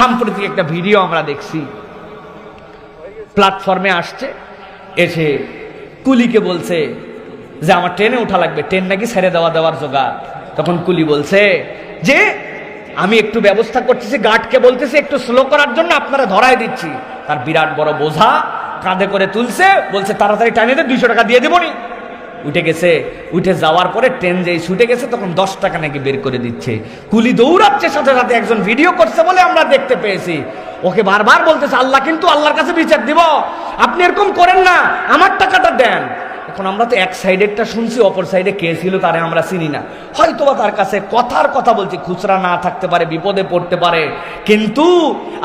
সাম্প্রতিক একটা ভিডিও আমরা দেখছি। প্ল্যাটফর্মে আসছে, এসে কুলিকে বলছে যে, আমার ট্রেনে ওঠা লাগবে, ট্রেন নাকি ছেড়ে দেওয়া দেওয়ার জোগাড়। তখন কুলি বলছে যে, আমি একটু ব্যবস্থা করতেছি, গার্ডকে বলতেছি, একটু স্লো করার জন্য আপনারা ধরায় দিচ্ছি। তার বিরাট বড় বোঝা কাঁধে করে তুলছে, বলছে, তাড়াতাড়ি টানিয়ে দুইশো টাকা দিয়ে দেবনি উঠে গেছে, উঠে যাওয়ার পরে ট্রেন যেই ছুটে গেছে, তখন দশ টাকা নাকি বের করে দিচ্ছে। কুলি দৌড়াচ্ছে, সাথে সাথে একজন ভিডিও করছে বলে আমরা দেখতে পেয়েছি। ওকে বারবার বলতেছে, আল্লাহ কিন্তু আল্লাহর কাছে বিচার দিব। আপনি এরকম করেন না, আমার টাকাটা দেন। এখন আমরা তো এক সাইডেরটা শুনছি, অপর সাইডে কে ছিল তারে আমরা চিনি না। হয়তোবা তার কাছে কথার কথা বলছি, খুচরা না থাকতে পারে, বিপদে পড়তে পারে। কিন্তু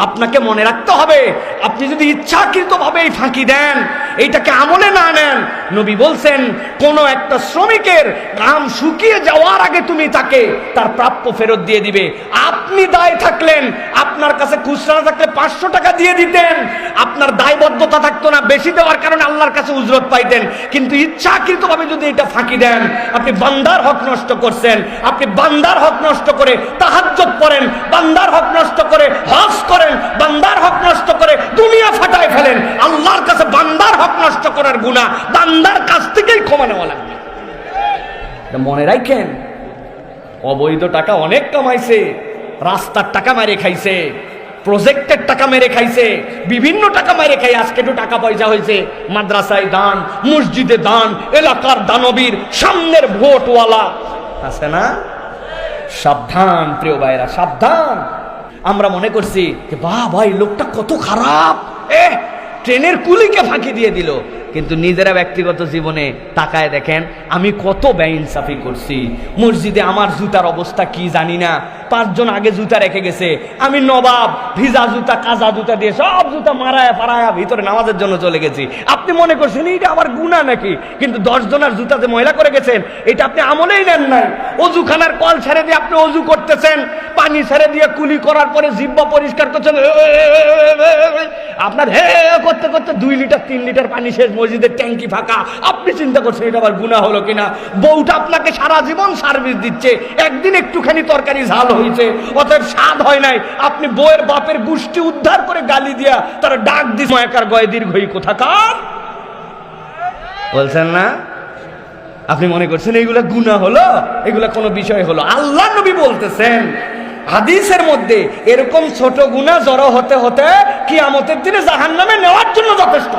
আপনাকে মনে রাখতে হবে, আপনি যদি ইচ্ছাকৃতভাবে এই ফাঁকি দেন, এইটাকে আমলে না নেন, নবী বলছেন, কোন একটা শ্রমিকের ঘাম শুকিয়ে যাওয়ার আগে তুমি তাকে তার প্রাপ্য ফেরত দিয়ে দিবে। আপনি দায় থাকলেন, আপনার কাছে খুচরা থাকলে পাঁচশো টাকা দিয়ে দিতেন আপনার দায়বদ্ধতা থাকতো না, বেশি দেওয়ার কারণে আল্লাহর কাছে উজরত পাইতেন। কিন্তু ইচ্ছাকৃতভাবে যদি এটা ফাঁকি দেন, আপনি বান্দার হক নষ্ট করছেন, আপনি বান্দার হক নষ্ট করে তাহাজ্জত পড়েন, বান্দার হক নষ্ট করে হজ করেন, বান্দার হক নষ্ট করে দুনিয়া ফাটায় ফেলেন, আল্লাহর কাছে বান্দার হক নষ্ট করার গুণা বান্দার কাছ থেকেই ক্ষমা নেওয়া লাগবে। মনে রাখেন, অবৈধ টাকা অনেক কামাইছে, রাস্তার টাকা মেরে খাইছে প্রজেক্টের টাকা মেরে খাইছে, বিভিন্ন টাকা মেরে খাই আজকে একটু টাকা পয়সা হয়েছে। মাদ্রাসায় দান, মসজিদে দান, এলাকার দানবীর, সামনের ভোটওয়ালা। আছে না? সাবধান প্রিয় ভাইরা সাবধান। আমরা মনে করছি যে, বাহ ভাই, লোকটা কত খারাপ। এ ট্রেনের কুলিকে ফাঁকি দিয়ে দিল। কিন্তু নিজেরা ব্যক্তিগত জীবনে তাকায় দেখেন, আমি কত বেইনসাফি করছি। মসজিদে আমার জুতার অবস্থা কি জানি না। পাঁচজন আগে জুতা রেখে গেছে। আমি নবাব, ভিজা জুতা কাজা জুতা দিয়ে সব জুতা মারায়া ফারায়া ভিতরে নামাজের জন্য চলে গেছি। আপনি মনে করছেন, এইটা আবার গুণা নাকি? কিন্তু দশজনার জুতাতে ময়লা করে গেছেন, এটা আপনি আমলেই নেন নাই। অজুখানার কল ছেড়ে দিয়ে আপনি অজু করতেছেন, পানি ছেড়ে দিয়ে কুলি করার পরে জিব্বা পরিষ্কার করছেন আপনার হে করতে করতে দুই লিটার, তিন লিটার পানি শেষ, মসজিদের ট্যাঙ্কি ফাঁকা। আপনি চিন্তা করছেন এটা আবার গুণা হলো কিনা? বউটা আপনাকে সারা জীবন সার্ভিস দিচ্ছে। একদিন একটুখানি তরকারি ঝাল হয়েছে অতএব স্বাদ হয় নাই। আপনি বউয়ের বাপের গোষ্ঠী উদ্ধার করে গালি দিয়া তারা ডাক দিস একার গয়ে দীর্ঘই কোথাকার? বলছেন না? আপনি মনে করছেন এইগুলা গুণা হলো? এগুলা কোনো বিষয় হলো? আল্লাহ নবী বলতেছেন হাদিসের মধ্যে এরকম ছোট গুণা জড়ো হতে হতে কি কিয়ামতের দিনে জাহান নামে নেওয়ার জন্য যথেষ্ট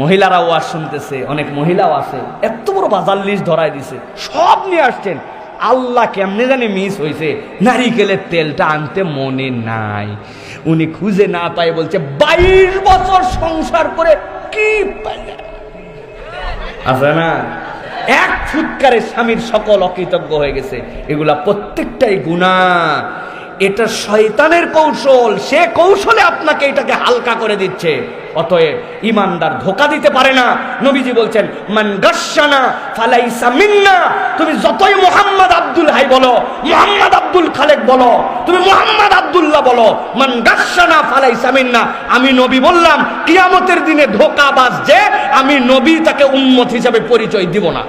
মহিলারা ওয়াজ শুনতেছে, অনেক মহিলাও আছে। এত বড় বাজার লিস্ট ধরাই দিছে। সব নিয়ে আসছেন। আল্লাহ কেমনে জানি মিস হয়েছে নারিকেলের তেলটা আনতে মনে নাই। উনি খুঁজে না পায় বলছে, বাইশ বছর সংসার করে কি আছে না? এক ফুৎকারে স্বামীর সকল অকৃতজ্ঞ হয়ে গেছে। এগুলা প্রত্যেকটাই গুণা এটা শয়তানের কৌশল। সে কৌশলে আপনাকে এটাকে হালকা করে দিচ্ছে। অতএব ইমানদার ধোকা দিতে পারে না। নবীজি বলছেন, মান গাসানা ফালাইসা মিন্না। তুমি যতই মোহাম্মদ আব্দুল হাই বলো, মোহাম্মদ আব্দুল খালেক বলো, তুমি মোহাম্মদ আব্দুল্লাহ বলো, মান গাসানা ফালাইসা মিন্না। আমি নবী বললাম, কিয়ামতের দিনে ধোকাবাজ যে, আমি নবী তাকে উম্মত হিসাবে পরিচয় দিব না।